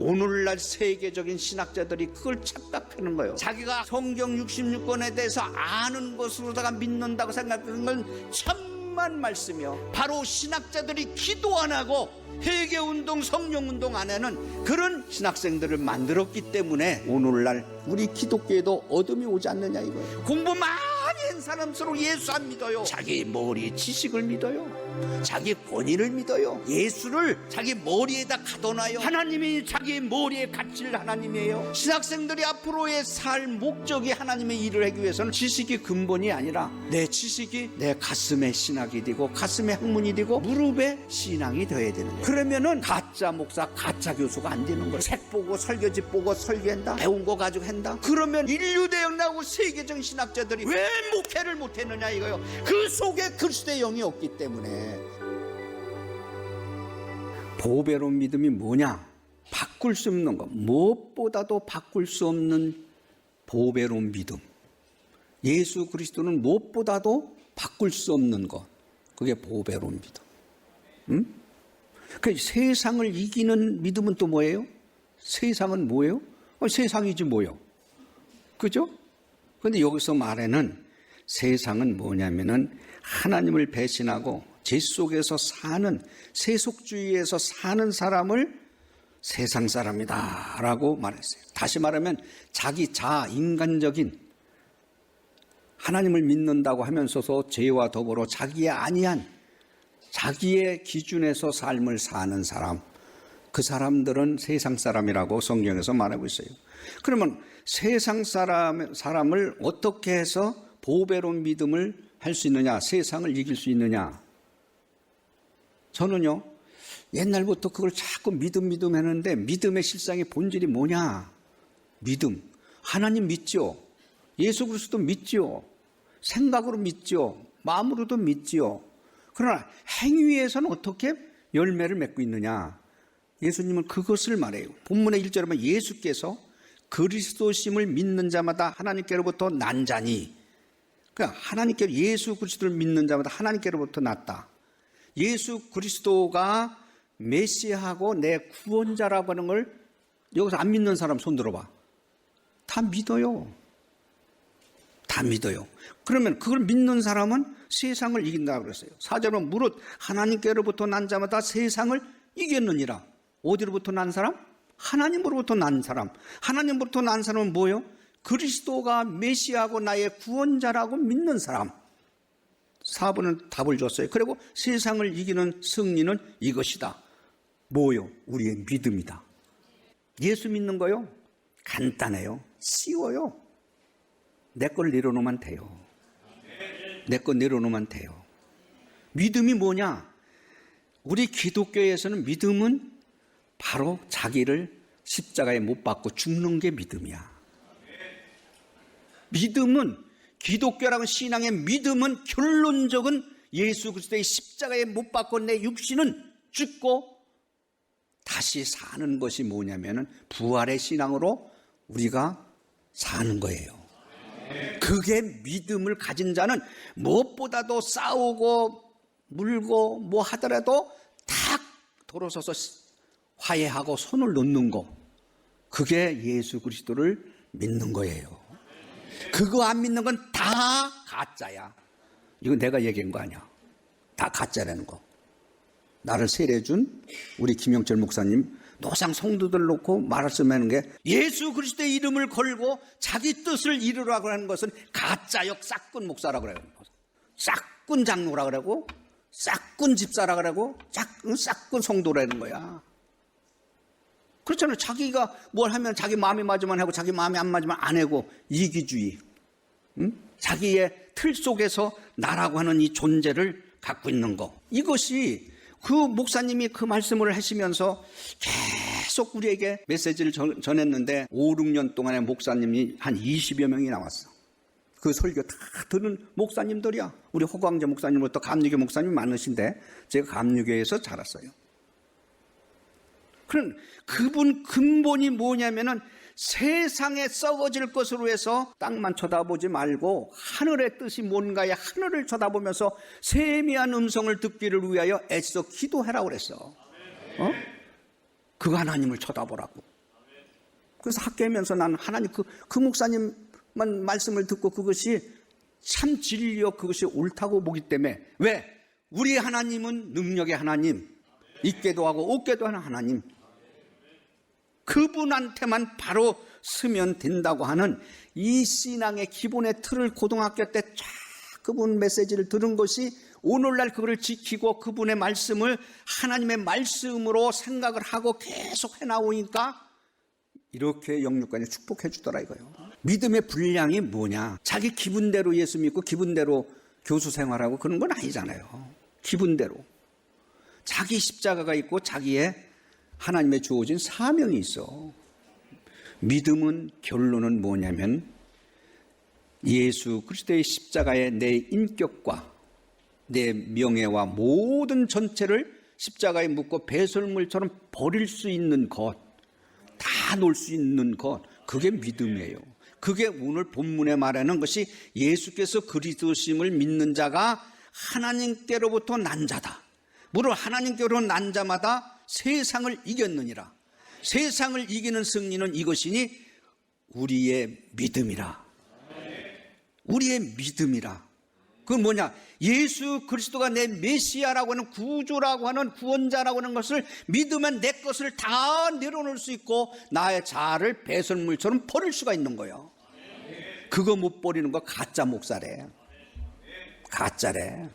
오늘날 세계적인 신학자들이 그걸 착각하는 거예요. 자기가 성경 66권에 대해서 아는 것으로다가 믿는다고 생각하는 건 천만 말씀이요. 바로 신학자들이 기도 안 하고 회개 운동, 성령 운동 안에는 그런 신학생들을 만들었기 때문에 오늘날 우리 기독교에도 어둠이 오지 않느냐 이거예요. 공부 많이 한 사람수록 예수 안 믿어요. 자기 머리 지식을 믿어요. 자기 권위를 믿어요. 예수를 자기 머리에다 가둬놔요. 하나님이 자기 머리에 갇힐 하나님이에요. 신학생들이 앞으로의 살 목적이 하나님의 일을 하기 위해서는 지식이 근본이 아니라 내 지식이 내 가슴에 신학이 되고 가슴에 학문이 되고 무릎에 신앙이 되어야 되는 거예요. 그러면은 가짜 목사, 가짜 교수가 안 되는 거예요. 책 보고 설교집 보고 설교한다. 배운 거 가지고 한다. 그러면 인류 대형 나고 세계적 신학자들이 왜 목회를 못 했느냐 이거요. 그 속에 그리스도의 영이 없기 때문에 보배로운 믿음이 뭐냐? 바꿀 수 없는 것. 무엇보다도 바꿀 수 없는 보배로운 믿음. 예수 그리스도는 무엇보다도 바꿀 수 없는 것. 그게 보배로운 믿음. 음? 그 세상을 이기는 믿음은 또 뭐예요? 세상은 뭐예요? 어, 세상이지 뭐요? 그죠? 근데 여기서 말하는 세상은 뭐냐면은 하나님을 배신하고 죄 속에서 사는 세속주의에서 사는 사람을 세상 사람이다라고 말했어요. 다시 말하면 자기 자아 인간적인 하나님을 믿는다고 하면서도 죄와 더불어 자기의 아니한 자기의 기준에서 삶을 사는 사람 그 사람들은 세상 사람이라고 성경에서 말하고 있어요. 그러면 세상 사람 사람을 어떻게 해서 보배로운 믿음을 할 수 있느냐? 세상을 이길 수 있느냐? 저는요, 옛날부터 그걸 자꾸 믿음, 믿음 했는데, 믿음의 실상의 본질이 뭐냐? 믿음. 하나님 믿죠? 예수 그리스도 믿죠? 생각으로 믿죠? 마음으로도 믿죠? 그러나 행위에서는 어떻게 열매를 맺고 있느냐? 예수님은 그것을 말해요. 본문의 1절에 보면 예수께서 그리스도심을 믿는 자마다 하나님께로부터 난 자니 그러니까 하나님께로 예수 그리스도를 믿는 자마다 하나님께로부터 났다. 예수 그리스도가 메시아하고 내 구원자라고 하는 걸 여기서 안 믿는 사람 손 들어봐. 다 믿어요. 다 믿어요. 그러면 그걸 믿는 사람은 세상을 이긴다 그랬어요. 사절은 무릇 하나님께로부터 난 자마다 세상을 이겼느니라. 어디로부터 난 사람? 하나님으로부터 난 사람. 하나님으로부터 난 사람은 뭐예요? 그리스도가 메시아고 나의 구원자라고 믿는 사람. 4번은 답을 줬어요. 그리고 세상을 이기는 승리는 이것이다. 뭐요? 우리의 믿음이다. 예수 믿는 거요? 간단해요. 쉬워요. 내 걸 내려놓으면 돼요. 내 거 내려놓으면 돼요. 믿음이 뭐냐? 우리 기독교에서는 믿음은 바로 자기를 십자가에 못 박고 죽는 게 믿음이야. 믿음은 기독교라는 신앙의 믿음은 결론적인 예수 그리스도의 십자가에 못 박고 내 육신은 죽고 다시 사는 것이 뭐냐면은 부활의 신앙으로 우리가 사는 거예요. 그게 믿음을 가진 자는 무엇보다도 싸우고 물고 뭐 하더라도 탁 돌아서서 화해하고 손을 놓는 거. 그게 예수 그리스도를 믿는 거예요. 그거 안 믿는 건 다 가짜야. 이건 내가 얘기한 거 아니야. 다 가짜라는 거. 나를 세례준 우리 김영철 목사님 노상 성도들 놓고 말씀하는 게 예수 그리스도의 이름을 걸고 자기 뜻을 이루라고 하는 것은 가짜역 싹군 목사라고 그래요. 싹군 장로라 그러고 싹군 집사라 그러고 싹, 싹군 성도라는 거야. 그렇잖아요. 자기가 뭘 하면 자기 마음에 맞으면 하고 자기 마음에 안 맞으면 안 하고 이기주의. 응? 자기의 틀 속에서 나라고 하는 이 존재를 갖고 있는 거. 이것이 그 목사님이 그 말씀을 하시면서 계속 우리에게 메시지를 전- 전했는데 5, 6년 동안에 목사님이 한 20여 명이 나왔어. 그 설교 다 듣는 목사님들이야. 우리 호광재 목사님부터 감리교 목사님이 많으신데 제가 감리교에서 자랐어요. 그런 그분 근본이 뭐냐면은 세상에 썩어질 것으로 해서 땅만 쳐다보지 말고 하늘의 뜻이 뭔가에 하늘을 쳐다보면서 세미한 음성을 듣기를 위하여 애써 기도해라 그랬어. 어? 그그 하나님을 쳐다보라고. 그래서 학교하면서 나는 하나님 그, 그 목사님만 말씀을 듣고 그것이 참 진리요 그것이 옳다고 보기 때문에 왜? 우리 하나님은 능력의 하나님, 있게도 하고 없게도 하는 하나님. 그분한테만 바로 쓰면 된다고 하는 이 신앙의 기본의 틀을 고등학교 때 쫙 그분 메시지를 들은 것이 오늘날 그거를 지키고 그분의 말씀을 하나님의 말씀으로 생각을 하고 계속 해나오니까 이렇게 영육간에 축복해 주더라 이거요. 믿음의 분량이 뭐냐? 자기 기분대로 예수 믿고 기분대로 교수 생활하고 그런 건 아니잖아요. 기분대로. 자기 십자가가 있고 자기의 하나님의 주어진 사명이 있어. 믿음은 결론은 뭐냐면 예수 그리스도의 십자가에 내 인격과 내 명예와 모든 전체를 십자가에 묻고 배설물처럼 버릴 수 있는 것, 다 놓을 수 있는 것, 그게 믿음이에요. 그게 오늘 본문에 말하는 것이 예수께서 그리스도심을 믿는 자가 하나님께로부터 난 자다. 무릇 하나님께로 난 자마다 세상을 이겼느니라. 세상을 이기는 승리는 이것이니 우리의 믿음이라. 우리의 믿음이라. 그건 뭐냐? 예수 그리스도가 내 메시아라고 하는 구주라고 하는 구원자라고 하는 것을 믿으면 내 것을 다 내려놓을 수 있고 나의 자아를 배설물처럼 버릴 수가 있는 거예요. 그거 못 버리는 거 가짜 목사래. 가짜래.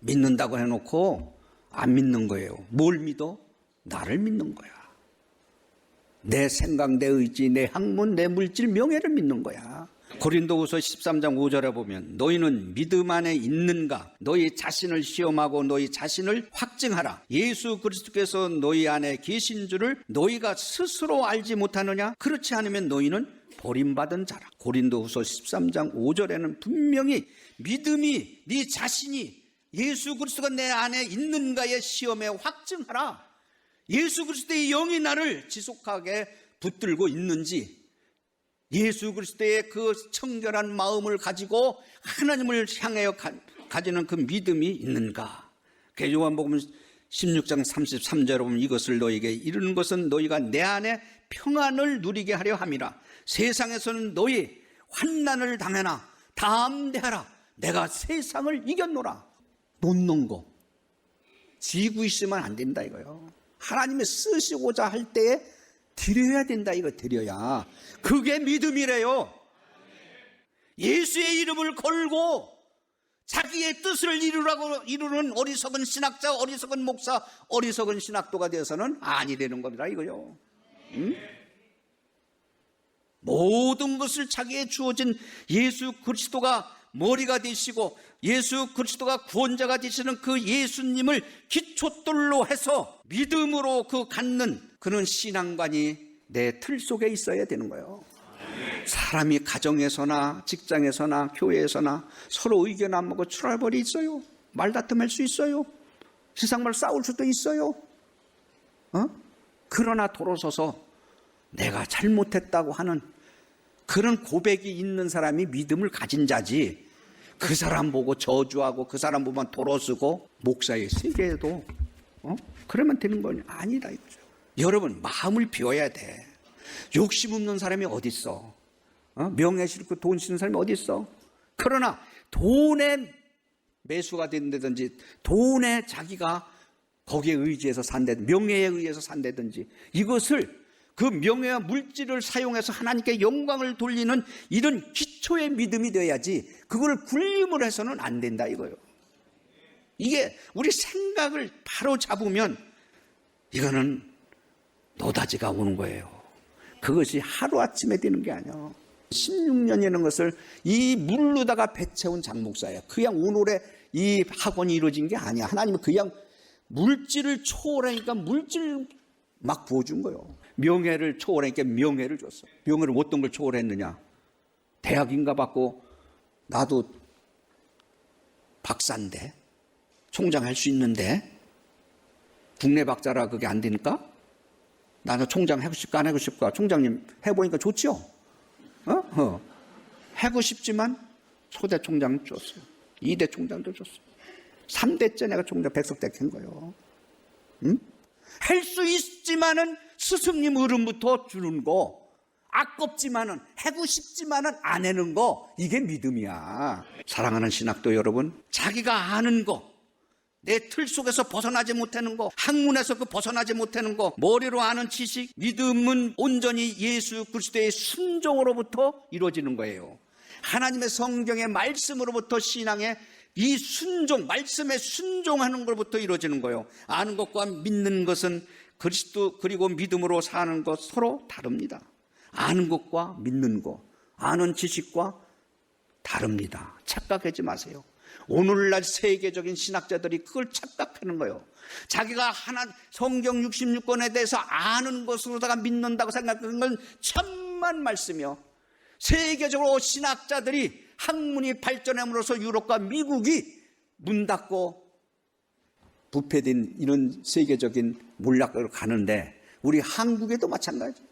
믿는다고 해놓고 안 믿는 거예요. 뭘 믿어? 나를 믿는 거야. 내 생각, 내 의지, 내 학문, 내 물질, 명예를 믿는 거야. 고린도후서 13장 5절에 보면 너희는 믿음 안에 있는가? 너희 자신을 시험하고 너희 자신을 확증하라. 예수 그리스도께서 너희 안에 계신 줄을 너희가 스스로 알지 못하느냐? 그렇지 않으면 너희는 버림받은 자라. 고린도후서 13장 5절에는 분명히 믿음이 네 자신이 예수 그리스도가 내 안에 있는가의 시험에 확증하라 예수 그리스도의 영이 나를 지속하게 붙들고 있는지 예수 그리스도의 그 청결한 마음을 가지고 하나님을 향하여 가, 지는그 믿음이 있는가? 그 요한복음 16장 33절에 보면 이것을 너에게 이르는 것은 너희가 내 안에 평안을 누리게 하려 함이라. 세상에서는 너희 환난을 당하나 담대하라. 내가 세상을 이겼노라. 놓는 거. 지고 있으면 안 된다 이거요. 하나님이 쓰시고자 할 때에 드려야 된다 이거 드려야. 그게 믿음이래요. 예수의 이름을 걸고 자기의 뜻을 이루라고 이루는 어리석은 신학자 어리석은 목사 어리석은 신학도가 되어서는 아니 되는 겁니다 이거요. 응? 모든 것을 자기의 주어진 예수 그리스도가 머리가 되시고 예수 그리스도가 구원자가 되시는 그 예수님을 기초돌로 해서 믿음으로 그 갖는 그런 신앙관이 내 틀 속에 있어야 되는 거예요. 사람이 가정에서나 직장에서나 교회에서나 서로 의견 안 먹고 출할벌이 있어요. 말다툼할 수 있어요. 세상말 싸울 수도 있어요. 어? 그러나 돌아서서 내가 잘못했다고 하는 그런 고백이 있는 사람이 믿음을 가진 자지 그 사람 보고 저주하고 그 사람 보면 돌아서고 목사의 세계에도 어? 그러면 되는 건 아니다 이거죠. 여러분 마음을 비워야 돼. 욕심 없는 사람이 어디 있어? 어? 명예 싫고 돈 싫은 사람이 어디 있어? 그러나 돈에 매수가 된다든지 돈에 자기가 거기에 의지해서 산다든지 명예에 의해서 산다든지 이것을 그 명예와 물질을 사용해서 하나님께 영광을 돌리는 이런 기초의 믿음이 되어야지 그걸 굴림을 해서는 안 된다 이거요. 이게 우리 생각을 바로 잡으면 이거는 노다지가 오는 거예요. 그것이 하루아침에 되는 게 아니야. 16년이라는 것을 이 물로다가 배채운 장목사예요. 그냥 오늘의 이 학원이 이루어진 게 아니야. 하나님은 그냥 물질을 초월하니까 물질 막 부어준 거예요. 명예를 초월하니까 명예를 줬어. 명예를 어떤 걸 초월했느냐? 대학인가 받고 나도 박사인데 총장 할 수 있는데 국내 박사라 그게 안 되니까 나는 총장 하고 싶까 안 하고 싶까 총장님 해보니까 좋죠. 어? 어. 하고 싶지만 초대 총장 줬어요. 2대 총장도 줬어요. 3대째 내가 총장 백석대 캔 거예요. 응? 할 수 있지만은 스승님 어른부터 주는 거 아깝지만은 해고 싶지만은 안 해는 거 이게 믿음이야. 사랑하는 신학도 여러분, 자기가 아는 거, 내 틀 속에서 벗어나지 못하는 거, 학문에서 그 벗어나지 못하는 거, 머리로 아는 지식, 믿음은 온전히 예수 그리스도의 순종으로부터 이루어지는 거예요. 하나님의 성경의 말씀으로부터 신앙의 이 순종, 말씀에 순종하는 것부터 이루어지는 거예요. 아는 것과 믿는 것은 그리스도 그리고 믿음으로 사는 것 서로 다릅니다. 아는 것과 믿는 것, 아는 지식과 다릅니다. 착각하지 마세요. 오늘날 세계적인 신학자들이 그걸 착각하는 거예요. 자기가 하나 성경 66권에 대해서 아는 것으로다가 믿는다고 생각하는 건 천만 말씀이요. 세계적으로 신학자들이 학문이 발전함으로써 유럽과 미국이 문 닫고 부패된 이런 세계적인 몰락으로 가는데 우리 한국에도 마찬가지.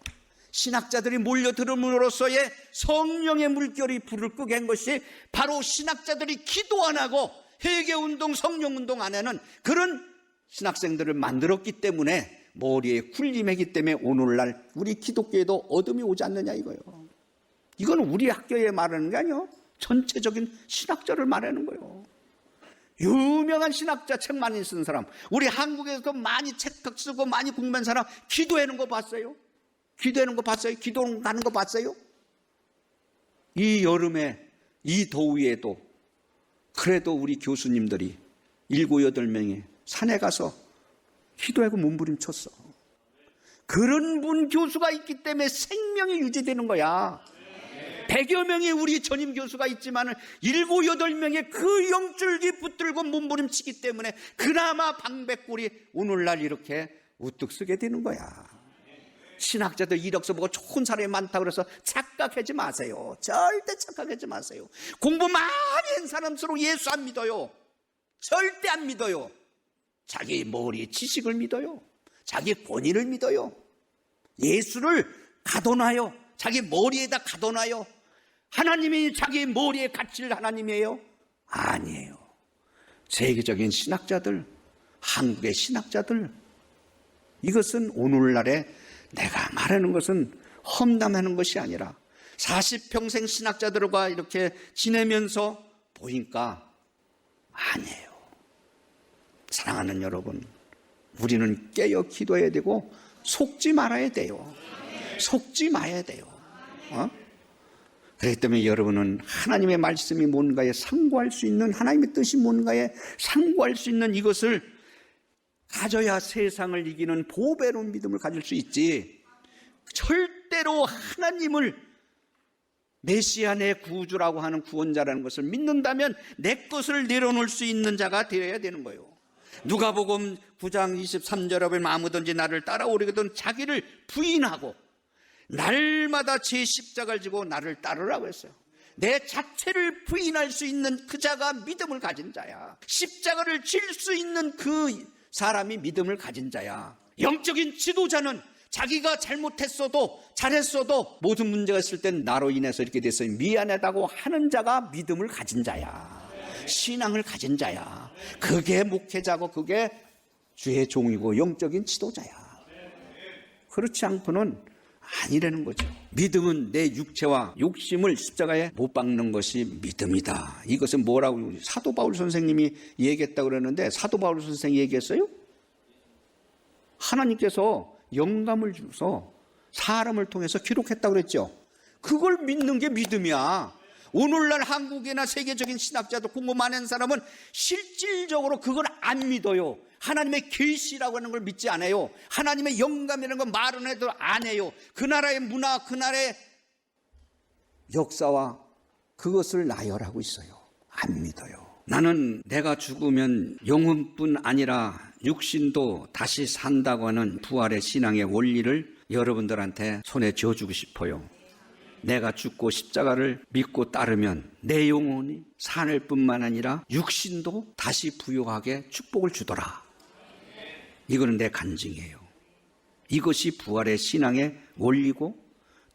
신학자들이 몰려들음으로써의 성령의 물결이 불을 끄게 한 것이 바로 신학자들이 기도 안 하고 회개운동, 성령운동 안에는 그런 신학생들을 만들었기 때문에 머리에 굴림했기 때문에 오늘날 우리 기독교에도 어둠이 오지 않느냐 이거예요. 이건 우리 학교에 말하는 게 아니요. 전체적인 신학자를 말하는 거예요. 유명한 신학자 책 많이 쓴 사람, 우리 한국에서도 많이 책 쓰고 많이 공부한 사람 기도하는 거 봤어요? 기도하는 거 봤어요? 기도 가는 거 봤어요? 이 여름에 이 더위에도 그래도 우리 교수님들이 일곱 여덟 명이 산에 가서 기도하고 몸부림쳤어. 그런 분 교수가 있기 때문에 생명이 유지되는 거야. 백여 명의 우리 전임 교수가 있지만 일곱 여덟 명의 그 영줄기 붙들고 몸부림치기 때문에 그나마 방백골이 오늘날 이렇게 우뚝 서게 되는 거야. 신학자들 이력서 보고 좋은 사람이 많다 그래서 착각하지 마세요. 절대 착각하지 마세요. 공부 많이 한 사람수록 예수 안 믿어요. 절대 안 믿어요. 자기 머리에 지식을 믿어요. 자기 권위를 믿어요. 예수를 가둬놔요. 자기 머리에다 가둬놔요. 하나님이 자기 머리에 갇힐 하나님이에요? 아니에요. 세계적인 신학자들, 한국의 신학자들, 이것은 오늘날에 내가 말하는 것은 험담하는 것이 아니라 40평생 신학자들과 이렇게 지내면서 보니까 아니에요. 사랑하는 여러분, 우리는 깨어 기도해야 되고 속지 말아야 돼요. 속지 마야 돼요. 어? 그렇기 때문에 여러분은 하나님의 말씀이 뭔가에 상고할 수 있는 하나님의 뜻이 뭔가에 상고할 수 있는 이것을 가져야 세상을 이기는 보배로운 믿음을 가질 수 있지. 절대로 하나님을 메시아 내 구주라고 하는 구원자라는 것을 믿는다면 내 것을 내려놓을 수 있는 자가 되어야 되는 거예요. 누가복음 9장 23절에 보면 아무든지 나를 따라오려거든 자기를 부인하고 날마다 제 십자가를 지고 나를 따르라고 했어요. 내 자체를 부인할 수 있는 그 자가 믿음을 가진 자야. 십자가를 질 수 있는 그 사람이 믿음을 가진 자야. 영적인 지도자는 자기가 잘못했어도 잘했어도 모든 문제가 있을 땐 나로 인해서 이렇게 됐어요. 미안하다고 하는 자가 믿음을 가진 자야. 신앙을 가진 자야. 그게 목회자고 그게 주의 종이고 영적인 지도자야. 그렇지 않고는 아니라는 거죠. 믿음은 내 육체와 욕심을 십자가에 못 박는 것이 믿음이다. 이것은 뭐라고 사도 바울 선생님이 얘기했다고 그러는데 사도 바울 선생이 얘기했어요? 하나님께서 영감을 주서 사람을 통해서 기록했다고 그랬죠. 그걸 믿는 게 믿음이야. 오늘날 한국이나 세계적인 신학자도 공부 많은 사람은 실질적으로 그걸 안 믿어요. 하나님의 계시라고 하는 걸 믿지 않아요. 하나님의 영감이라는 건 말은 해도 안 해요. 그 나라의 문화, 그 나라의 역사와 그것을 나열하고 있어요. 안 믿어요. 나는 내가 죽으면 영혼뿐 아니라 육신도 다시 산다고 하는 부활의 신앙의 원리를 여러분들한테 손에 쥐어주고 싶어요. 내가 죽고 십자가를 믿고 따르면 내 영혼이 산을 뿐만 아니라 육신도 다시 부유하게 축복을 주더라. 이거는 내 간증이에요. 이것이 부활의 신앙의 원리고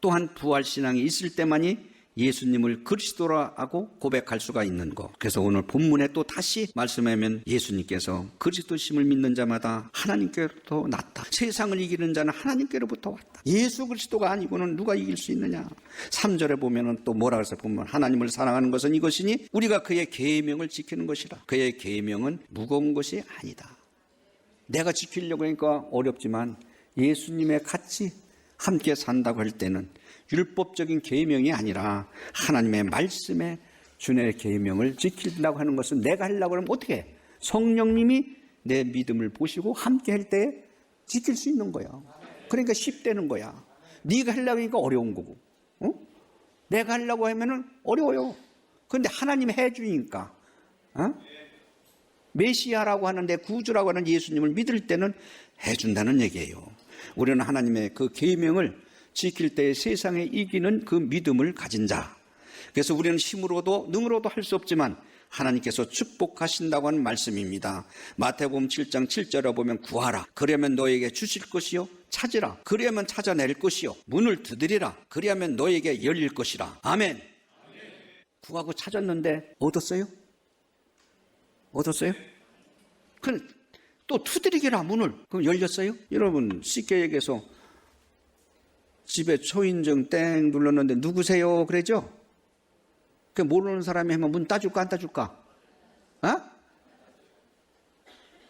또한 부활 신앙이 있을 때만이 예수님을 그리스도라고 고백할 수가 있는 거. 그래서 오늘 본문에 또 다시 말씀하면 예수님께서 그리스도심을 믿는 자마다 하나님께로부터 났다. 세상을 이기는 자는 하나님께로부터 왔다. 예수 그리스도가 아니고는 누가 이길 수 있느냐? 3절에 보면은 또 뭐라 그래서 보면 하나님을 사랑하는 것은 이것이니 우리가 그의 계명을 지키는 것이라. 그의 계명은 무거운 것이 아니다. 내가 지키려고 하니까 어렵지만 예수님의 같이 함께 산다고 할 때는 율법적인 계명이 아니라 하나님의 말씀에 주의 계명을 지킨다고 하는 것은 내가 하려고 하면 어떻게 해? 성령님이 내 믿음을 보시고 함께 할 때 지킬 수 있는 거야. 그러니까 쉽다는 거야. 네가 하려고 하니까 어려운 거고. 어? 내가 하려고 하면은 어려워요. 그런데 하나님이 해 주니까. 어? 메시아라고 하는데 구주라고 하는 예수님을 믿을 때는 해준다는 얘기예요. 우리는 하나님의 그 계명을 지킬 때 세상에 이기는 그 믿음을 가진 자. 그래서 우리는 힘으로도 능으로도 할 수 없지만 하나님께서 축복하신다고 하는 말씀입니다. 마태복음 7장 7절에 보면 구하라. 그러면 너에게 주실 것이요. 찾으라. 그러면 찾아낼 것이요. 문을 두드리라. 그리하면 너에게 열릴 것이라. 아멘. 구하고 찾았는데 얻었어요? 얻었어요? 그, 또 투드리기라 문을 그럼 열렸어요? 여러분 쉽게 얘기해서 집에 초인종 땡 눌렀는데 누구세요? 그러죠? 그 모르는 사람이 하면 문 따줄까 안 따줄까? 어?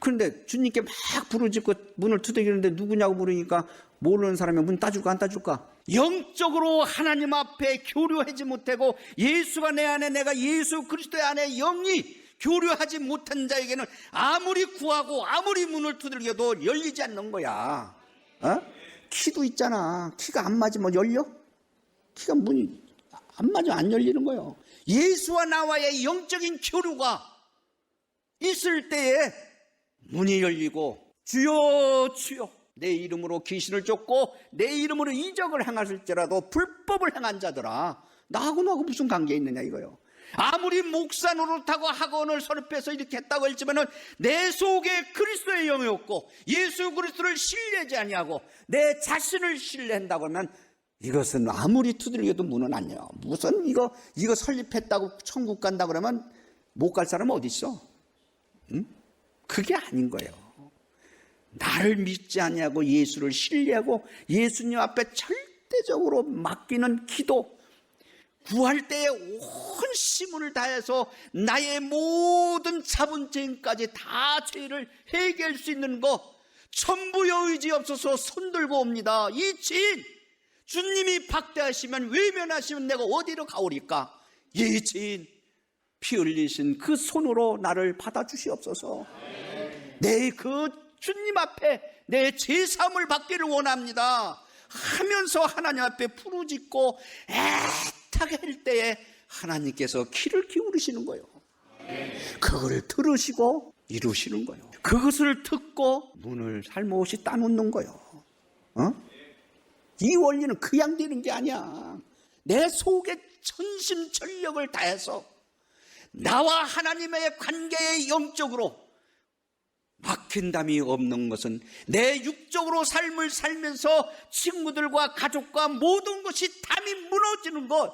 그런데 주님께 막 부르짖고 문을 두드리는데 누구냐고 물으니까 모르는 사람이 문 따줄까 안 따줄까? 영적으로 하나님 앞에 교류하지 못하고 예수가 내 안에 내가 예수 그리스도의 안에 영이 교류하지 못한 자에게는 아무리 구하고 아무리 문을 두들겨도 열리지 않는 거야. 어? 키도 있잖아. 키가 안 맞으면 열려? 키가 문이 안 맞으면 안 열리는 거예요. 예수와 나와의 영적인 교류가 있을 때에 문이 열리고 주여 주여 내 이름으로 귀신을 쫓고 내 이름으로 이적을 행하실지라도 불법을 행한 자들아 나하고 너하고 무슨 관계 있느냐 이거요. 아무리 목사 노릇하고 학원을 설립해서 이렇게 했다고 했지만은 내 속에 그리스도의 영이 없고 예수 그리스도를 신뢰하지 아니하고 내 자신을 신뢰한다고 하면 이것은 아무리 두들겨도 문은 안 열려. 무슨 이거 이거 설립했다고 천국 간다 그러면 못 갈 사람 어디 있어? 응? 그게 아닌 거예요. 나를 믿지 아니하고 예수를 신뢰하고 예수님 앞에 절대적으로 맡기는 기도 구할 때에 온 힘을 다해서 나의 모든 자본죄인까지 다 죄를 해결할 수 있는 것 천부여 의지 없어서 손들고 옵니다. 이 죄인 주님이 박대하시면 외면하시면 내가 어디로 가오리까? 이 죄인 피 흘리신 그 손으로 나를 받아주시옵소서. 내 그 주님 앞에 내 죄사함을 받기를 원합니다. 하면서 하나님 앞에 부르짖고 애타게 할 때에 하나님께서 키를 기울이시는 거예요. 그걸 들으시고 이루시는 거예요. 그것을 듣고 문을 살못이 따놓는 거예요. 어? 이 원리는 그냥 되는 게 아니야. 내 속에 전심전력을 다해서 나와 하나님의 관계의 영적으로 막힌 담이 없는 것은 내 육적으로 삶을 살면서 친구들과 가족과 모든 것이 담이 무너지는 것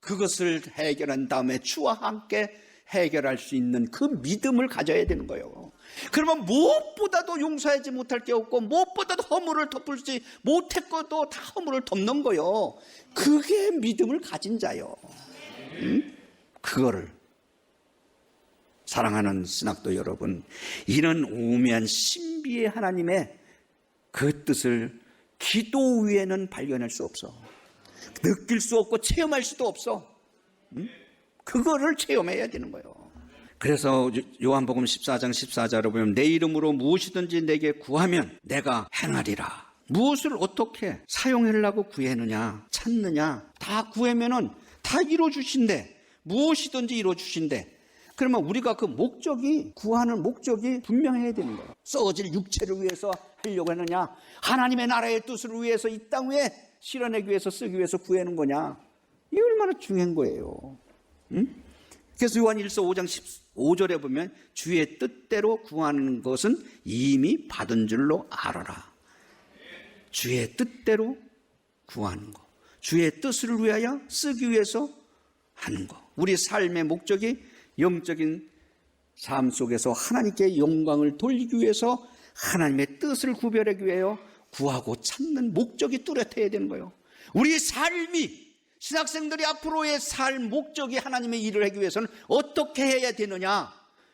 그것을 해결한 다음에 주와 함께 해결할 수 있는 그 믿음을 가져야 되는 거예요. 그러면 무엇보다도 용서하지 못할 게 없고 무엇보다도 허물을 덮을지 못했고도 다 허물을 덮는 거요. 그게 믿음을 가진 자요. 응? 그거를 사랑하는 신학도 여러분, 이런 오묘한 신비의 하나님의 그 뜻을 기도 위에는 발견할 수 없어. 느낄 수 없고 체험할 수도 없어. 응? 그거를 체험해야 되는 거예요. 그래서 요한복음 14장 14절을 보면 내 이름으로 무엇이든지 내게 구하면 내가 행하리라. 무엇을 어떻게 사용하려고 구했느냐, 찾느냐, 다 구하면은 다 이루어주신대. 무엇이든지 이루어주신대. 그러면 우리가 그 목적이 구하는 목적이 분명해야 되는 거예요. 썩어질 육체를 위해서 하려고 하느냐, 하나님의 나라의 뜻을 위해서 이 땅 위에 실현하기 위해서 쓰기 위해서 구하는 거냐, 이 얼마나 중요한 거예요. 응? 그래서 요한 1서 5장 15절에 보면 주의 뜻대로 구하는 것은 이미 받은 줄로 알아라. 주의 뜻대로 구하는 거. 주의 뜻을 위하여 쓰기 위해서 하는 거. 우리 삶의 목적이 영적인 삶 속에서 하나님께 영광을 돌리기 위해서 하나님의 뜻을 구별하기 위하여 구하고 찾는 목적이 뚜렷해야 되는 거예요. 우리 삶이 신학생들이 앞으로의 삶 목적이 하나님의 일을 하기 위해서는 어떻게 해야 되느냐?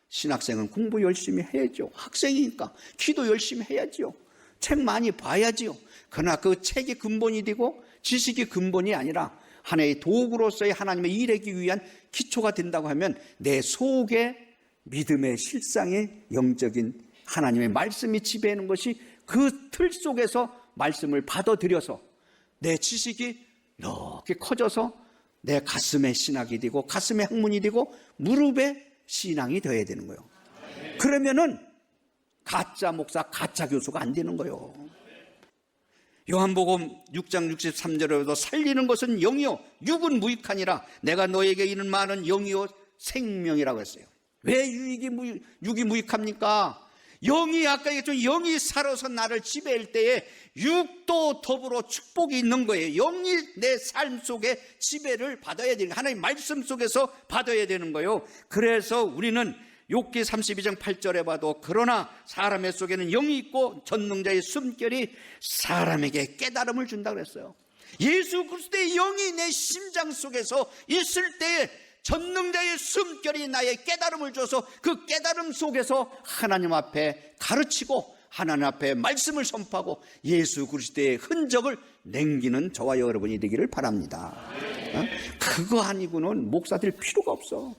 신학생은 공부 열심히 해야죠. 학생이니까 기도 열심히 해야지요. 책 많이 봐야지요. 그러나 그 책이 근본이 되고 지식이 근본이 아니라 하나의 도구로서의 하나님의 일하기 위한 기초가 된다고 하면 내 속에 믿음의 실상의 영적인 하나님의 말씀이 지배하는 것이 그 틀 속에서 말씀을 받아들여서 내 지식이 이렇게 커져서 내 가슴에 신학이 되고 가슴에 학문이 되고 무릎에 신앙이 되어야 되는 거예요. 그러면은 가짜 목사, 가짜 교수가 안 되는 거예요. 요한복음 6장 63절에도 살리는 것은 영이요 육은 무익하니라 내가 너에게 이는 말은 영이요 생명이라고 했어요. 왜 육이, 무, 육이 무익합니까? 영이 아까 얘기했죠. 영이 살아서 나를 지배할 때에 육도 더불어 축복이 있는 거예요. 영이 내 삶 속에 지배를 받아야 되는 하나님 말씀 속에서 받아야 되는 거예요. 그래서 우리는 욥기 32장 8절에 봐도 그러나 사람의 속에는 영이 있고 전능자의 숨결이 사람에게 깨달음을 준다 그랬어요. 예수 그리스도의 영이 내 심장 속에서 있을 때에 전능자의 숨결이 나의 깨달음을 줘서 그 깨달음 속에서 하나님 앞에 가르치고 하나님 앞에 말씀을 선포하고 예수 그리스도의 흔적을 남기는 저와 여러분이 되기를 바랍니다. 어? 그거 아니고는 목사들 필요가 없어.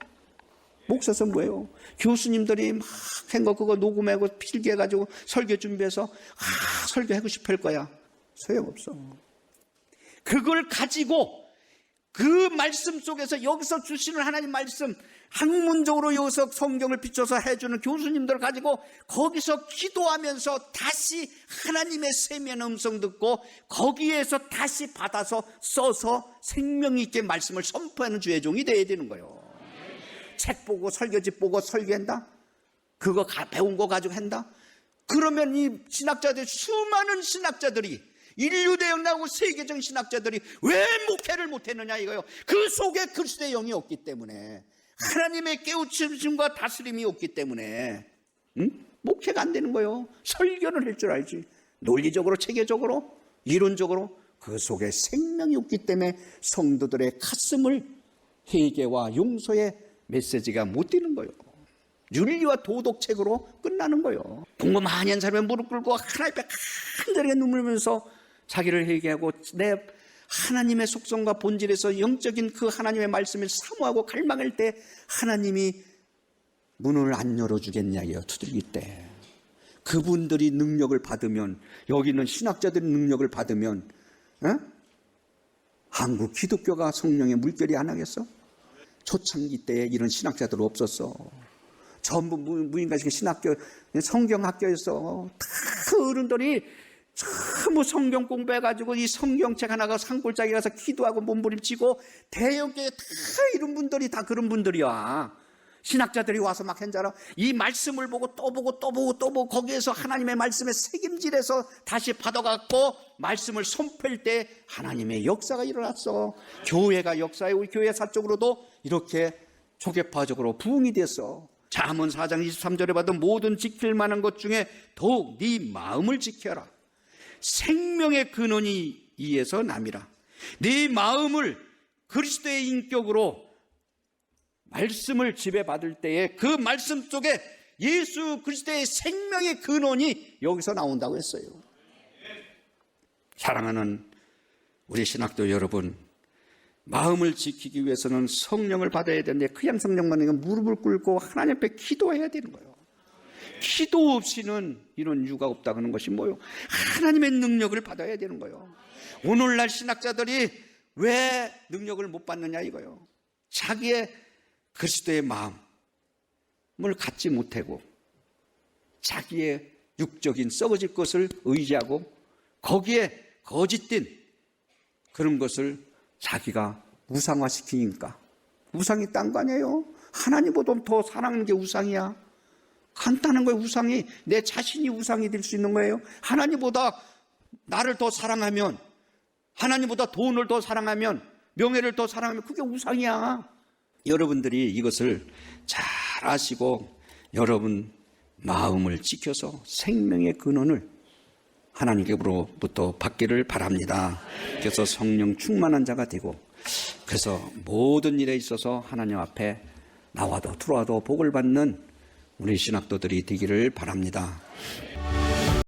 목사서 뭐예요? 교수님들이 막 한거 그거 녹음하고 필기해가지고 설교 준비해서 아 설교하고 싶을 거야. 소용없어. 그걸 가지고 그 말씀 속에서 여기서 주시는 하나님 말씀 학문적으로 여기서 성경을 비춰서 해주는 교수님들 가지고 거기서 기도하면서 다시 하나님의 세면 음성 듣고 거기에서 다시 받아서 써서 생명 있게 말씀을 선포하는 주의 종이 돼야 되는 거예요. 책 보고 설교지 보고 설교한다? 그거 가- 배운 거 가지고 한다? 그러면 이 신학자들 수많은 신학자들이 인류 대형 나오고 세계적 신학자들이 왜 목회를 못했느냐 이거요. 그 속에 그리스도의 영이 없기 때문에 하나님의 깨우침과 다스림이 없기 때문에 응? 목회가 안 되는 거예요. 설교는 할줄 알지. 논리적으로 체계적으로 이론적으로 그 속에 생명이 없기 때문에 성도들의 가슴을 회개와 용서의 메시지가 못 뛰는 거예요. 윤리와 도덕책으로 끝나는 거예요. 공부 많이 한 사람이 무릎 꿇고 하나님 앞에 간절하게 눈물 흘면서 자기를 회개하고 내 하나님의 속성과 본질에서 영적인 그 하나님의 말씀을 사모하고 갈망할 때 하나님이 문을 안 열어주겠냐요 두들길 때 그분들이 능력을 받으면 여기는 신학자들이 능력을 받으면 어? 한국 기독교가 성령의 물결이 안 하겠어? 초창기 때에 이런 신학자들 없었어. 전부 무- 무인가식 신학교, 성경학교에서 다 어른들이 전부 성경 공부해가지고 이 성경책 하나가 산골짜기 가서 기도하고 몸부림치고 대형교회 다 이런 분들이 다 그런 분들이야. 신학자들이 와서 막 한자라 이 말씀을 보고 또 보고 또 보고 또 보고 거기에서 하나님의 말씀에 책임질해서 다시 받아갖고 말씀을 선포할 때 하나님의 역사가 일어났어. 교회가 역사에 우리 교회 사적으로도 이렇게 초계파적으로 부흥이 됐어. 잠언 4장 23절에 봐도 모든 지킬 만한 것 중에 더욱 네 마음을 지켜라. 생명의 근원이 이에서 남이라. 네 마음을 그리스도의 인격으로 말씀을 지배받을 때에 그 말씀 속에 예수 그리스도의 생명의 근원이 여기서 나온다고 했어요. 사랑하는 우리 신학도 여러분, 마음을 지키기 위해서는 성령을 받아야 되는데 그냥 성령만 아니라 무릎을 꿇고 하나님 앞에 기도해야 되는 거예요. 기도 없이는 이런 이유가 없다는 것이 뭐요? 하나님의 능력을 받아야 되는 거예요. 오늘날 신학자들이 왜 능력을 못 받느냐 이거요. 자기의 그리스도의 마음을 갖지 못하고 자기의 육적인 썩어질 것을 의지하고 거기에 거짓된 그런 것을 자기가 우상화시키니까 우상이 딴 거 아니에요? 하나님보다 더 사랑하는 게 우상이야. 간단한 거예요. 우상이 내 자신이 우상이 될 수 있는 거예요. 하나님보다 나를 더 사랑하면 하나님보다 돈을 더 사랑하면 명예를 더 사랑하면 그게 우상이야. 여러분들이 이것을 잘 아시고 여러분 마음을 지켜서 생명의 근원을 하나님께로부터 받기를 바랍니다. 그래서 성령 충만한 자가 되고 그래서 모든 일에 있어서 하나님 앞에 나와도 들어와도 복을 받는 우리 신학도들이 되기를 바랍니다.